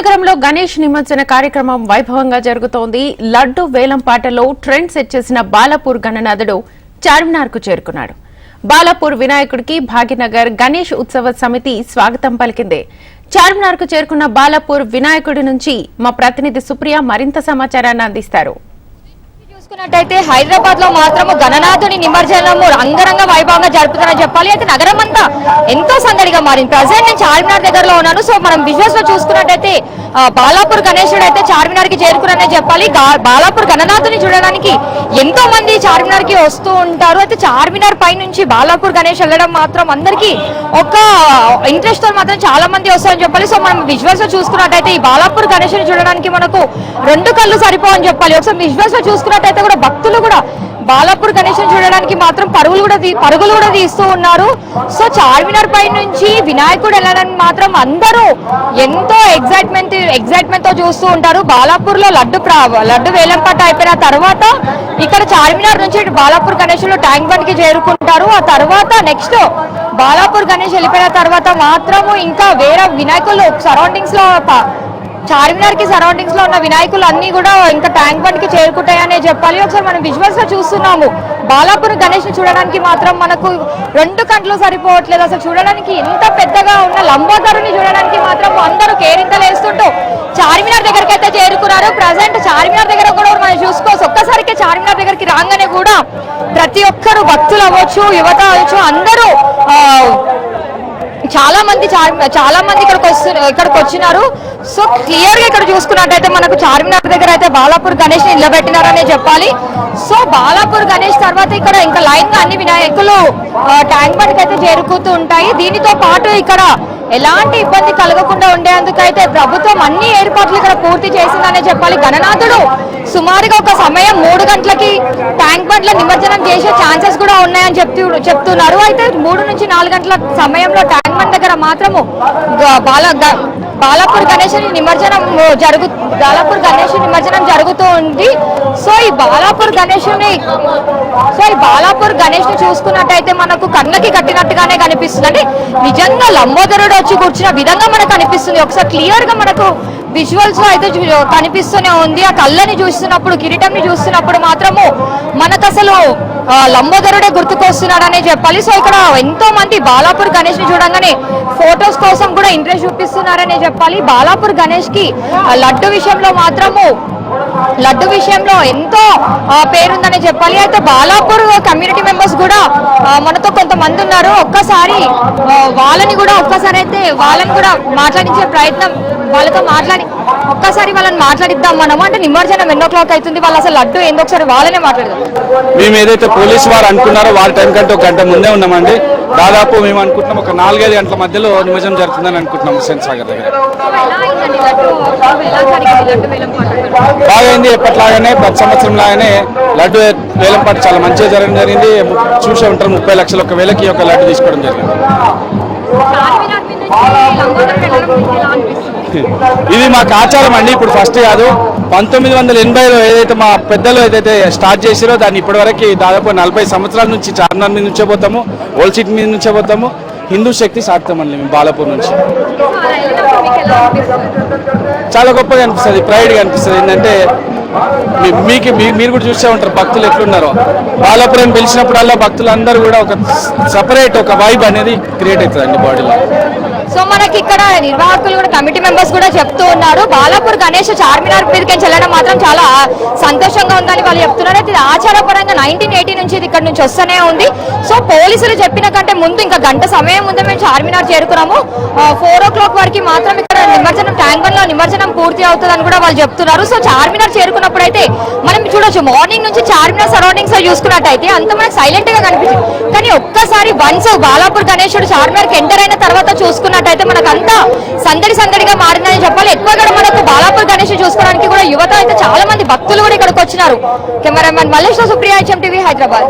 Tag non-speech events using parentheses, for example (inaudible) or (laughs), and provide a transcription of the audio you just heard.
నగరంలో గణేష్ నిమజ్జన కార్యక్రమం వైభవంగా జరుగుతోంది. లడ్డు వేలంపాటలో ట్రెండ్ సెట్ చేసిన బాలాపూర్ గణనాథుడు చార్మినార్కు చేరుకున్నాడు. బాలాపూర్ వినాయకుడికి భాగ్యనగర్ గణేష్ ఉత్సవ సమితి స్వాగతం పలికింది. చార్మినార్కు చేరుకున్న బాలాపూర్ వినాయకుడి నుంచి మా ప్రతినిధి సుప్రియ మరింత సమాచారాన్ని అందిస్తారు. చూసుకున్నట్టయితే హైదరాబాద్లో మాత్రము గణనాథుని నిమజ్జనము అంగరంగ వైభవంగా జరుపుతారని చెప్పాలి. అయితే నగరం అంతా ఎంతో సందడిగా మారింది. ప్రజెంట్ నేను చార్మినార్ దగ్గరలో ఉన్నాను. సో మనం విజువల్స్లో చూసుకున్నట్టయితే బాలాపూర్ గణేశుడు అయితే చార్మినార్కి చేరుకున్నారనే చెప్పాలి. బాలాపూర్ గణనాథుని చూడడానికి ఎంతో మంది చార్మినార్కి వస్తూ ఉంటారు. అయితే చార్మినార్ పై నుంచి బాలాపూర్ గణేష్ వెళ్ళడం మాత్రం అందరికీ ఒక ఇంట్రెస్ట్తో మాత్రం చాలా మంది వస్తారని చెప్పాలి. సో మనం విజువల్స్లో చూసుకున్నట్టయితే ఈ బాలాపూర్ గణేషుని చూడడానికి మనకు రెండు కళ్ళు సరిపోవని చెప్పాలి. ఒకసారి విజువల్స్లో చూసుకున్నట్టయితే కూడా భక్తులు కూడా బాలాపూర్ కనెక్షన్ చూడడానికి మాత్రం పరుగులు కూడా పరుగులు కూడా తీస్తూ ఉన్నారు. సో చార్మినార్ పై నుంచి వినాయకుడు వెళ్ళడానికి మాత్రం అందరూ ఎంతో ఎగ్జైట్మెంట్ ఎగ్జైట్మెంట్తో చూస్తూ ఉంటారు. బాలాపూర్లో లడ్డు ప్రా- లడ్డు వేలంపాట అయిపోయిన తర్వాత ఇక్కడ చార్మినార్ నుంచి బాలాపూర్ బాలాపూర్లో ట్యాంక్ బండ్కి చేరుకుంటారు. ఆ తర్వాత నెక్స్ట్ బాలాపూర్ గణేష్ వెళ్ళిపోయిన తర్వాత మాత్రము ఇంకా వేరే వినాయకులు సరౌండింగ్స్లో చార్మినార్కి సరౌండింగ్స్లో ఉన్న వినాయకులు అన్ని కూడా ఇంకా ట్యాంక్ బండ్కి చేరుకుంటాయనే చెప్పాలి. ఒకసారి మనం విజువల్స్లో చూస్తున్నాము. బాలాపూర్ గణేష్ని చూడడానికి మాత్రం మనకు రెండు కంట్లు సరిపోవట్లేదు. అసలు చూడడానికి ఎంత పెద్దగా ఉన్న లంబోదరుని చూడడానికి మాత్రం అందరూ కేరింతలు వేస్తుంటూ చార్మినార్ దగ్గరికి అయితే చేరుకున్నారు. ప్రజెంట్ చార్మినార్ దగ్గర కూడా మనం చూసుకోవచ్చు. ఒక్కసారికి చార్మినార్ దగ్గరికి రాగానే కూడా ప్రతి ఒక్కరు భక్తులు అవ్వచ్చు యువత అవ్వచ్చు అందరూ చాలా మంది చాలా మంది ఇక్కడికి వస్తు ఇక్కడికి వచ్చినారు. సో క్లియర్గా ఇక్కడ చూసుకున్నట్టయితే మనకు చార్మినార్ దగ్గర అయితే బాలాపూర్ గణేష్ని నిలబెట్టినారనే చెప్పాలి. సో బాలాపూర్ గణేష్ తర్వాత ఇక్కడ ఇంకా లైన్గా అన్ని వినాయకులు ట్యాంక్ బండ్ అయితే చేరుకుతూ ఉంటాయి. దీనితో పాటు ఇక్కడ ఎలాంటి ఇబ్బంది కలగకుండా ఉండేందుకైతే ప్రభుత్వం అన్ని ఏర్పాట్లు ఇక్కడ పూర్తి చేసిందనే చెప్పాలి. గణనాథుడు సుమారుగా ఒక సమయం మూడు గంటలకి ట్యాంక్ బండ్ల నిమజ్జనం చేసే ఛాన్సెస్ కూడా ఉన్నాయని చెప్తూ చెప్తున్నారు. అయితే మూడు నుంచి నాలుగు గంటల సమయంలో ట్యాంక్ బండ్ దగ్గర మాత్రము బాల గ- బాలాపూర్ గణేష్ నిమజ్జనం జరుగు బాలాపూర్ గణేష్ నిమజ్జనం జరుగుతూ ఉంది. సో ఈ బాలాపూర్ గణేషుని సో ఈ బాలాపూర్ గణేష్ని చూసుకున్నట్టయితే మనకు కళ్ళకి కట్టినట్టుగానే కనిపిస్తుంది. అంటే నిజంగా లంబోదరుడు వచ్చి కూర్చున్న విధంగా మనకు కనిపిస్తుంది ఒకసారి క్లియర్గా మనకు విజువల్స్లో అయితే కనిపిస్తూనే ఉంది. ఆ కళ్ళని చూస్తున్నప్పుడు కిరీటంని చూస్తున్నప్పుడు మాత్రము మనకు అసలు లంబోదరుడే గుర్తుకొస్తున్నాడనే చెప్పాలి. సో ఇక్కడ ఎంతో మంది బాలాపూర్ గణేష్ని చూడంగానే ఫొటోస్ కోసం కూడా ఇంట్రెస్ట్ చూపిస్తున్నారనే చెప్పాలి. బాలాపూర్ గణేష్కి ఆ, లడ్డు విషయంలో మాత్రము లడ్డు విషయంలో ఎంతో పేరుందని చెప్పాలి. అయితే బాలాపూర్ కమ్యూనిటీ మెంబర్స్ కూడా మనతో కొంతమంది ఉన్నారు. ఒక్కసారి వాళ్ళని కూడా ఒక్కసారి అయితే వాళ్ళని కూడా మాట్లాడించే ప్రయత్నం వాళ్ళతో మాట్లాడి ఒక్కసారి వాళ్ళని మాట్లాడిద్దాం మనము. అంటే నిమజ్జనం ఎన్నో క్లాక్ అవుతుంది. వాళ్ళు అసలు లడ్డు ఏందో ఒకసారి వాళ్ళనే మాట్లాడదాం. మేము ఏదైతే పోలీసు వారు అనుకున్నారో వాళ్ళ టైం కంటే ఒక గంట ముందే ఉన్నామండి. దాదాపు మేము అనుకుంటున్నాం ఒక నాలుగైదు గంటల మధ్యలో నిమజ్జనం జరుగుతుందని అనుకుంటున్నాం హుస్సేన్ సాగర్ దగ్గర. బాగైంది ఎప్పటిలాగానే ప్రతి సంవత్సరం లాగానే లడ్డు వేలం పాటు చాలా మంచిగా జరగడం జరిగింది. చూసే ఉంటారు ముప్పై లక్షల ఒక వేలకి ఒక లడ్డు తీసుకోవడం జరిగింది. (laughs) ఇది మాకు ఆచారం అండి ఇప్పుడు ఫస్ట్ కాదు. పంతొమ్మిది వందల ఎనభైలో ఏదైతే మా పెద్దలు ఏదైతే స్టార్ట్ చేసిరో దాన్ని ఇప్పటివరకు దాదాపు నలభై సంవత్సరాల నుంచి చార్మినార్ మీద నుంచే పోతాము ఓల్డ్ సిటీ మీద నుంచే పోతాము. హిందూ శక్తి సాగుతామండి మేము బాలాపూర్ నుంచి. చాలా గొప్పగా అనిపిస్తుంది ప్రైడ్గా అనిపిస్తుంది. ఏంటంటే మీ- మీకు మీ- మీరు కూడా చూసే ఉంటారు భక్తులు ఎట్లున్నారో. బాలాపురం పిలిచినప్పుడల్లా భక్తులందరూ కూడా ఒక సపరేట్ ఒక వైబ్ అనేది క్రియేట్ అవుతుంది అండి బాడీలో. సో మనకి ఇక్కడ నిర్వాహకులు కూడా కమిటీ మెంబర్స్ కూడా చెప్తూ ఉన్నారు. బాలాపూర్ గణేష్ చార్మినార్ మీదకి వెళ్ళడం మాత్రం చాలా సంతోషంగా ఉందని వాళ్ళు చెప్తున్నారు. అయితే ఇది ఆచారపరంగా నైన్టీన్ ఎయిటీ నుంచి ఇది ఇక్కడ నుంచి వస్తూనే ఉంది. సో పోలీసులు చెప్పిన కంటే ముందు ఇంకా గంట సమయం ముందు మేము చార్మినార్ చేరుకున్నాము. ఫోర్ ఓ క్లాక్ వరకు మాత్రం ఇక్కడ నిమజ్జనం ట్యాంక్లో నిమజ్జనం పూర్తి అవుతుందని కూడా వాళ్ళు చెప్తున్నారు. సో చార్మినార్ చేరుకున్నప్పుడు అయితే మనం చూడొచ్చు మార్నింగ్ నుంచి చార్మినార్ సరౌండింగ్స్లో చూసుకున్నట్టయితే అంత మనకు సైలెంట్గా కనిపించింది. కానీ ఒక్కసారి వన్స్ బాలాపూర్ గణేశుడు చార్మినార్కి ఎంటర్ అయిన తర్వాత చూసుకున్నట్టయితే మనకు అంతా సందడి సందడిగా మారిందని చెప్పాలి. ఎక్కువ కూడా మనకు బాలాపూర్ గణేష్ చూసుకోవడానికి కూడా యువత అయితే చాలా మంది భక్తులు కూడా ఇక్కడికి వచ్చినారు. Cameraman Malleshwara Supriya HM TV Hyderabad.